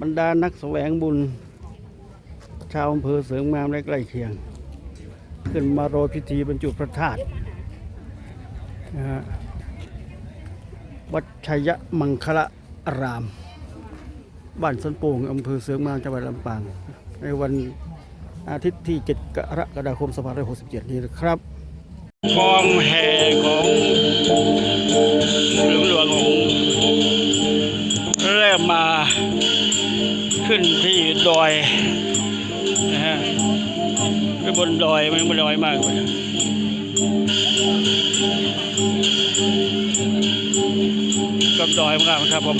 บรรดานักแสวงบุญ ชาวอำเภอเสริมงามและใกล้เคียง ขึ้นมาโรยพิธีบรรจุพระธาตุนะฮะวัดชัยมังคละอาราม บ้านสันโป่งอำเภอเสริมงามจังหวัดลำปาง ในวันอาทิตย์ที่ 7 กรกฎาคม2567 นี้นะครับกองแห่ของหลวงหลวงของเริ่มมา ขึ้นที่ดอยนะฮะไปบนดอยมันบนดอยมากเลยกับดอยมากครับผม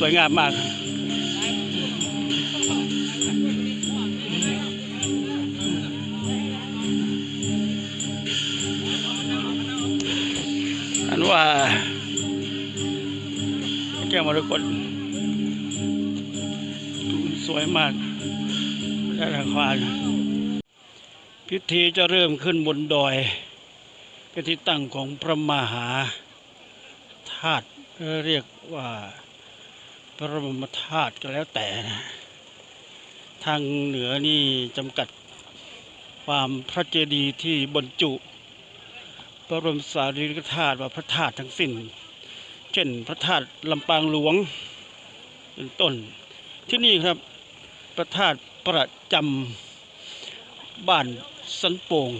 สวยงามมาก อันว่าแก้วมรกตสวยมากและราคานพิธีจะเริ่มขึ้นบนดอย เป็นที่ตั้งของพระมหาธาตุเรียกว่า พระบรมธาตุก็แล้วแต่นะทางเหนือนี่จำกัดความพระเจดีย์ที่บรรจุ พระบรมสารีริกธาตุว่าพระธาตุทั้งสิ้น เช่นพระธาตุลำปางหลวงเป็นต้นที่นี่ครับพระธาตุประจำบ้านสันโป่ง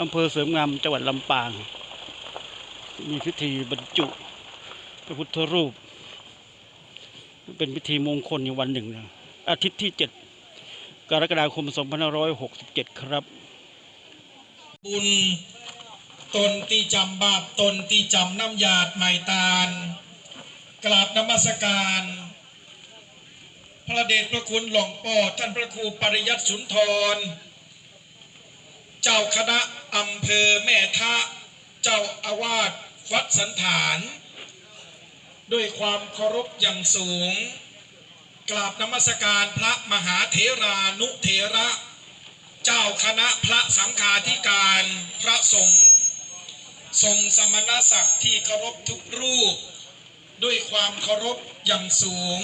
อำเภอเสริมงามจังหวัดลำปาง มีพิธีบรรจุ พระพุทธรูป เป็นพิธีมงคลในวันหนึ่งนะอาทิตย์ที่7กรกฎาคม2567 ครับ บุญตนที่จำบาปตนที่จำน้ำหยาดไม่ตาล กราบนมัสการ พระเดชพระคุณหลวงพ่อท่านพระครูปริยัติสุนทร เจ้าคณะอำเภอแม่ทะ เจ้าอาวาสวัดสันฐาน ด้วยความเคารพอย่างสูง กราบนมัสการพระมหาเถรานุเถระ เจ้าคณะพระสังฆาธิการพระสงฆ์ทรงสมณศักดิ์ที่เคารพทุกรูป ด้วยความเคารพอย่างสูง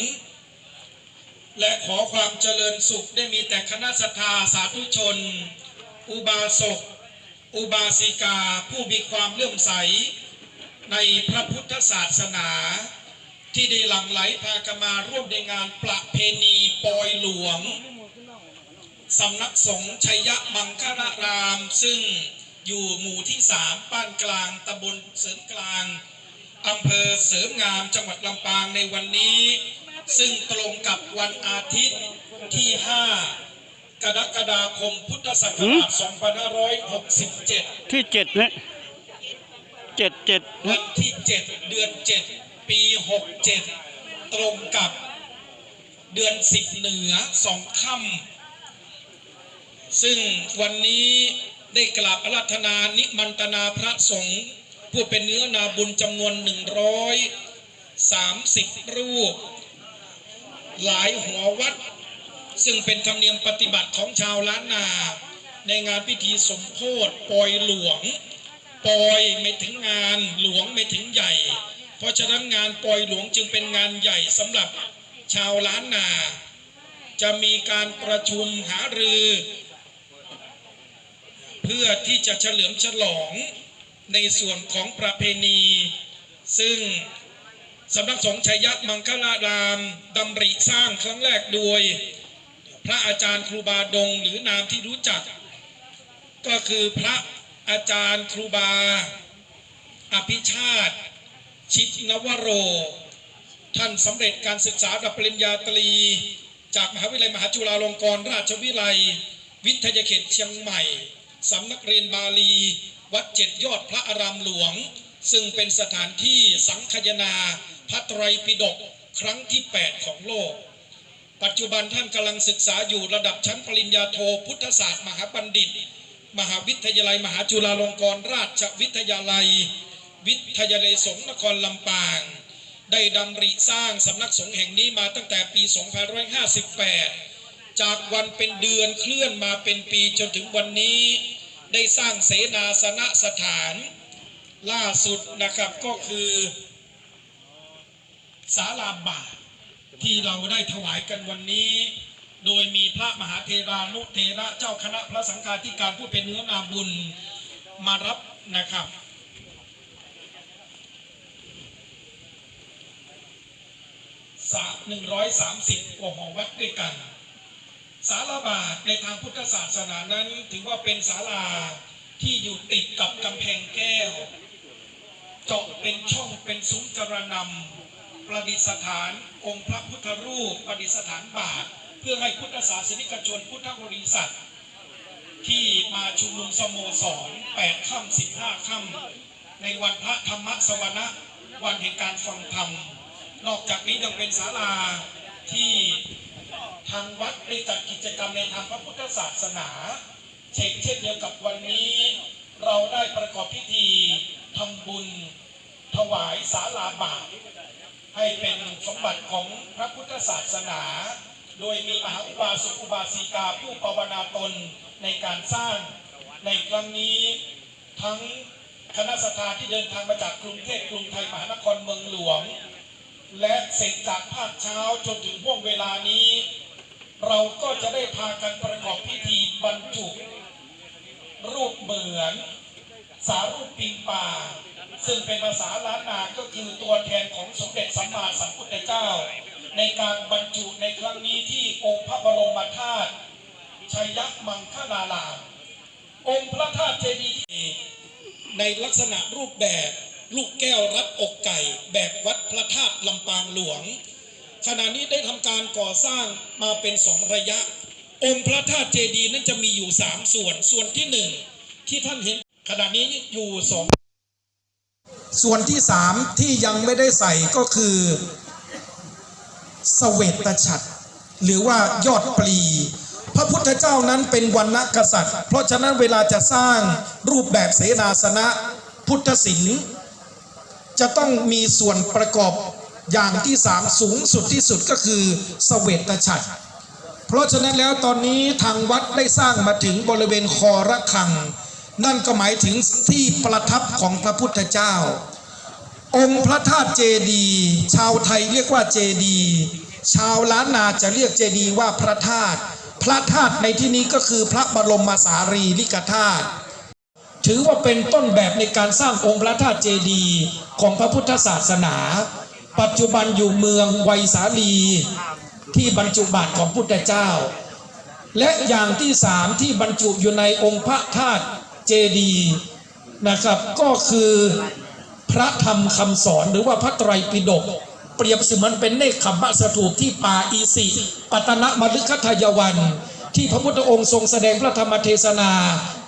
และขอความเจริญสุขได้มีแต่คณะสัตยาสาธุชน อุบาสก อุบาสิกาผู้มีความเลื่อมใส ในพระพุทธศาสนา ที่ได้หลั่งไหลพากันมาร่วมในงานประเพณีปอยหลวงสำนักสงฆ์ชัยมังคลาราม ซึ่งอยู่หมู่ที่สามบ้านกลางตำบลเสริมกลางอำเภอเสริมงามจังหวัดลำปางในวันนี้ ซึ่งตรงกับวันอาทิตย์ที่ 5 กรกฎาคมพุทธศักราช 2567 ที่เจ็ดนะ เจ็ดเจ็ดวันที่7เดือน7ปี67ตรงกับเดือน10เหนือสองค่ำซึ่งวันนี้ได้กราบอาราธนานิมันตนาพระสงฆ์ผู้เป็นเนื้อนาบุญจำนวน130รูป หลายหัววัด ซึ่งเป็นธรรมเนียมปฏิบัติของชาวล้านนา ในงานพิธีสมโพธิปอยหลวง ปอยไม่ถึงงานหลวงไม่ถึงใหญ่ เพราะฉะนั้นงานปอยหลวงจึงเป็นงานใหญ่สำหรับชาวล้านนา จะมีการประชุมหารือ เพื่อที่จะเฉลิมฉลองในส่วนของประเพณี ซึ่งสำนักสงฆ์ชัยยะมังคลารามดำริสร้างครั้งแรกโดย พระอาจารย์ครูบาดงหรือนามที่รู้จัก ก็คือพระ อาจารย์ครูบา อภิชาติ ชิตนวโร ท่านสำเร็จการศึกษาระดับปริญญาตรี จากมหาวิทยาลัยมหาจุฬาลงกรณราชวิทยาลัย วิทยาเขตเชียงใหม่สำนักเรียนบาลี วัดเจ็ดยอดพระอารามหลวง ซึ่งเป็นสถานที่สังคายนาพระไตรปิฎกครั้งที่ 8 ของโลก ปัจจุบันท่านกำลังศึกษาอยู่ระดับชั้นปริญญาโทพุทธศาสตร์มหาบัณฑิต มหาวิทยาลัย มหาจุฬาลงกรณราชวิทยาลัย วิทยาลัยสงฆ์นครลำปาง ได้ดำริสร้างสำนักสงฆ์แห่งนี้มาตั้งแต่ปี 2558 จากวันเป็นเดือนเคลื่อนมาเป็นปีจนถึงวันนี้ ได้สร้างเสนาสนะสถาน ล่าสุดนะครับก็คือศาลาบาทที่เราได้ถวายกันวันนี้ โดยมีพระมหาเทรานุเทระเจ้าคณะพระสังฆาธิการผู้เป็นเนื้อนาบุญมารับนะครับ สาหนึ่งร้อยสามสิบกว่าหอวัดด้วยกันศาลาบาทในทางพุทธศาสนานั้นถือว่าเป็นศาลาที่อยู่ติดกับกำแพงแก้ว เจาะเป็นช่องเป็นซุ้มจรนำประดิษฐานองค์พระพุทธรูปประดิษฐานบาท เพื่อให้พุทธศาสนิกชนพุทธบริษัท ที่มาชุมนุมสโมสร8ค่ำ15ค่ำในวันพระธรรมสวนะวันแห่งการฟังธรรม นอกจากนี้ยังเป็นศาลาที่ทางวัดได้จัดกิจกรรมในทางพระพุทธศาสนาเช่นเช่นเดียวกับวันนี้ เราได้ประกอบพิธีทำบุญ ถวายศาลาบาทให้เป็นสมบัติของพระพุทธศาสนา โดยมีมหาอุบาสกอุบาสิกาผู้ภาวนาตนในการสร้าง ในครั้งนี้ทั้งคณะสถานที่เดินทางมาจากกรุงเทพกรุงไทยมหานครเมืองหลวง และเสร็จจากภาคเช้าจนถึงห่วงเวลานี้ เราก็จะได้พากันประกอบพิธีบรรจุ รูปเหมือน สารูปปิงป่า ซึ่งเป็นภาษาล้านนาก็คือตัวแทนของสมเด็จสัมมาสัมพุทธเจ้า ในการบรรจุในครั้งนี้ที่องค์พระบรมธาตุชัยยักษ์มังคลารามองค์พระธาตุเจดีย์ในลักษณะรูปแบบลูกแก้วรัดอกไก่ แบบวัดพระธาตุลำปางหลวง ขณะนี้ได้ทำการก่อสร้างมาเป็นสองระยะ องค์พระธาตุเจดีย์นั้นจะมีอยู่สามส่วนส่วนที่หนึ่งที่ท่านเห็นขณะนี้อยู่สองส่วนที่สามที่ยังไม่ได้ใส่ก็คือ สเวตฉัตรหรือว่ายอดปลี พระพุทธเจ้านั้นเป็นวันณกษัตริย์ เพราะฉะนั้นเวลาจะสร้างรูปแบบเสนาสนะพุทธศิลป์จะต้องมีส่วนประกอบอย่างที่สามสูงสุดที่สุดก็คือสเวตฉัตรเพราะฉะนั้นแล้วตอนนี้ทางวัดได้สร้างมาถึงบริเวณคอระฆัง นั่นก็หมายถึงที่ประทับของพระพุทธเจ้า องค์พระธาตุเจดีชาวไทยเรียกว่าเจดีชาวล้านนาจะเรียกเจดีว่าพระธาตุพระธาตุในที่นี้ก็คือพระบรมสารีริกธาตุถือว่าเป็นต้นแบบในการสร้างองค์พระธาตุเจดีของพระพุทธศาสนา ปัจจุบันอยู่เมืองไวยสาลี ที่บรรจุบาทของพุทธเจ้า และอย่างที่สามที่บรรจุอยู่ในองค์พระธาตุเจดีนะครับ ก็คือ พระธรรมคำสอนหรือว่าพระไตรปิฎกเปรียบเสมือนเป็นเนคขมมะสถูปที่ป่าอีสิปัตนะมฤคทายวัน ที่พระพุทธองค์ทรงแสดงพระธรรมเทศนา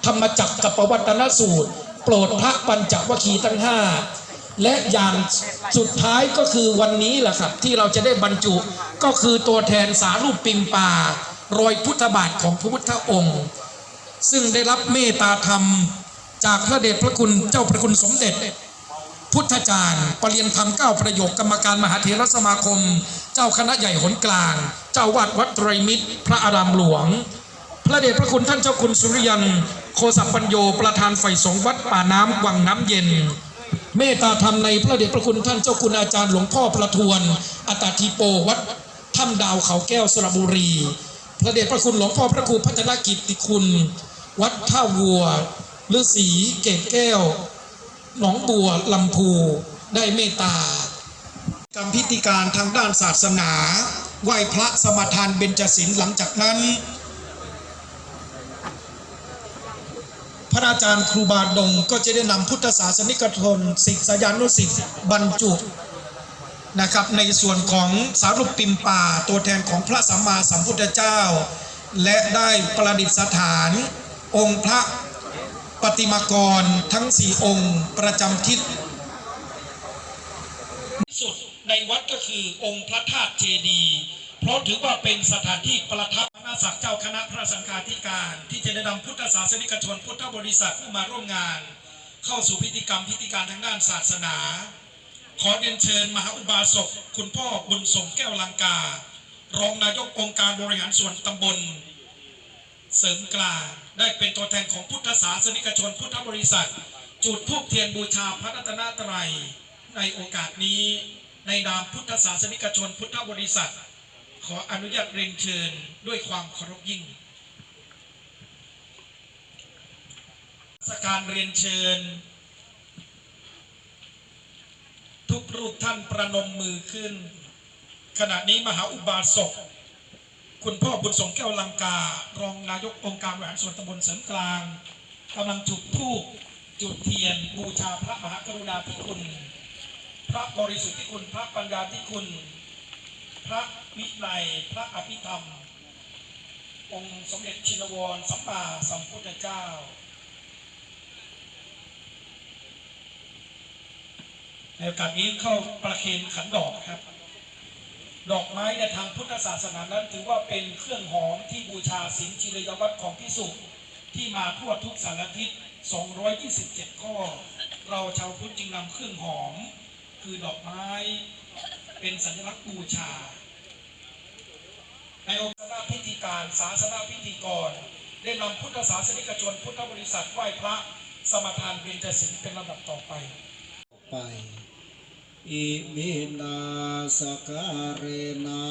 ธรรมจักรกับปวัตนสูตร โปรดพระปัญจวัคคีย์ทั้งห้าและอย่างสุดท้ายก็คือวันนี้แหละครับ ที่เราจะได้บรรจุก็คือตัวแทนสารูปปิมปารอยพุทธบาทของพระพุทธองค์ ซึ่งได้รับเมตตาธรรมจากพระเดชพระคุณเจ้าพระคุณสมเด็จ พุทธจารย์ปรริยนธรรมเก้าประโยคกรรมการมหาเถรสมาคม เจ้าคณะใหญ่หนกลาง เจ้าวาดวัดไตรมิตร พระอารามหลวง พระเดชพระคุณท่านเจ้าคุณสุริยัน โคสัปปัญโยประธานฝ่ายสงฆ์วัดป่าน้ำวังน้ำเย็นเมตตาธรรมในพระเดชพระคุณท่านเจ้าคุณอาจารย์หลวงพ่อประทวน อัตตาทีโปวัดถ้ำดาวเขาแก้วสระบุรี พระเดชพระคุณหลวงพ่อพระครูพัฒนกิตติคุณ วัดท่าวัวฤาษีเกตแก้ว หนองบัวลำพูได้เมตตากรรมพิธีการทางด้านศาสนา ไหว้พระสมทานเบญจศีลหลังจากนั้น พระอาจารย์ครูบาดงก็จะได้นำพุทธศาสนิกชนศิษยานุศิษย์บรรจุนะครับในส่วนของสารุปปิมป่าตัวแทนของพระสัมมาสัมพุทธเจ้า และได้ประดิษฐาน องค์พระ ปฏิมากรทั้งสี่องค์ประจำทิศสุดในวัดก็คือองค์พระธาตุเจดีเพราะถือว่าเป็นสถานที่ประทับพระศักดิ์เจ้าคณะพระสังฆาธิการ ที่จะได้นำพุทธศาสนิกชนพุทธบริษัทผู้มาร่วมงาน เข้าสู่พิธีกรรมพิธีการทางด้านศาสนา ขอเรียนเชิญมหาอุบาสกคุณพ่อบุญสมแก้วลังกา รองนายกองค์การบริหารส่วนตำบล เสริมกลางได้เป็นตัวแทนของพุทธศาสนิกชนพุทธบริษัท จุดธูปเทียนบูชาพระรัตนตรัย ในโอกาสนี้ในนามพุทธศาสนิกชนพุทธบริษัท ขออนุญาตเรียนเชิญด้วยความเคารพยิ่งสการเรียนเชิญ ทุกรูปท่านประนมมือขึ้น ขณะนี้มหาอุบาสก คุณพ่อบุญสงแก้วลังกา รองนายกองค์การบริหารส่วนตำบลเสริมกลางกำลังจุดธูปจุดเทียน บูชาพระมหากรุณาธิคุณ พระบริสุทธิคุณพระปัญญาธิคุณ พระวินัยพระอภิธรรม องค์สมเด็จชินวรสัมมาสัมพุทธเจ้าในโอกาสนี้เข้าประเคนขันดอกครับ ดอกไม้ในทางพุทธศาสนานั้นถือว่าเป็นเครื่องหอมที่บูชาสินจิรยวัตรของพิสุที่มาทั่วทุกสารทิศ 227 ข้อ เราชาวพุทธจึงนำเครื่องหอม คือดอกไม้เป็นสัญลักษณ์บูชา ในองค์ศาสนาพิธีการศาสนาพิธีกร ได้นำพุทธศาสนิกชนพุทธบริษัทไหว้พระสมทานเบญจศีลเป็นลำดับต่อไปไป อิมินาสการเรนา